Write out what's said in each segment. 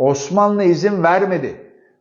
Osmanlı izin vermedi.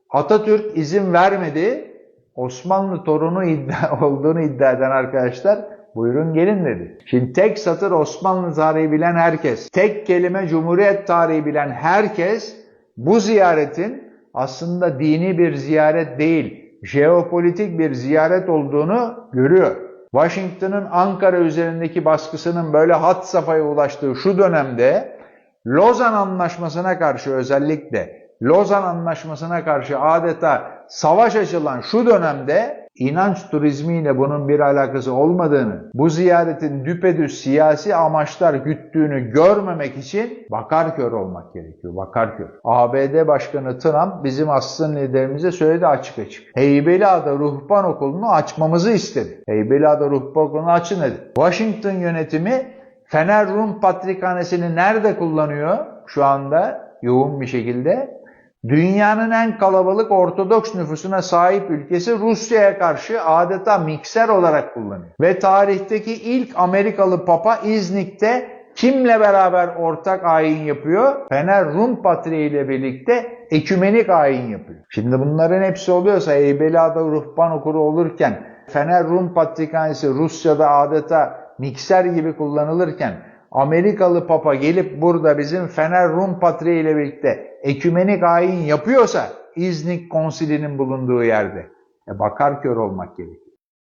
Atatürk izin vermedi. Osmanlı torunu iddia olduğunu iddia eden arkadaşlar buyurun gelin dedi. Şimdi tek satır Osmanlı tarihi bilen herkes, tek kelime Cumhuriyet tarihi bilen herkes bu ziyaretin aslında dini bir ziyaret değil, jeopolitik bir ziyaret olduğunu görüyor. Washington'ın Ankara üzerindeki baskısının böyle hat safhaya ulaştığı şu dönemde Lozan Anlaşması'na karşı özellikle Lozan Anlaşması'na karşı adeta savaş açılan şu dönemde inanç turizmiyle bunun bir alakası olmadığını, bu ziyaretin düpedüz siyasi amaçlar güttüğünü görmemek için bakar kör olmak gerekiyor. Bakar kör. ABD Başkanı Trump bizim asrın liderimize söyledi açık açık. Heybeliada Ruhban Okulu'nu açmamızı istedi. Heybeliada Ruhban Okulu'nu açın dedi. Washington yönetimi Fener Rum Patrikhanesi'ni nerede kullanıyor şu anda yoğun bir şekilde? Dünyanın en kalabalık Ortodoks nüfusuna sahip ülkesi Rusya'ya karşı adeta mikser olarak kullanıyor. Ve tarihteki ilk Amerikalı Papa İznik'te kimle beraber ortak ayin yapıyor? Fener Rum Patriği ile birlikte ekümenik ayin yapıyor. Şimdi bunların hepsi oluyorsa Heybeliada Ruhban Okulu olurken Fener Rum Patrikhanesi Rusya'da adeta mikser gibi kullanılırken Amerikalı Papa gelip burada bizim Fener Rum Patriği ile birlikte ekümenik ayin yapıyorsa İznik konsilinin bulunduğu yerde e bakar kör olmak gerekiyor.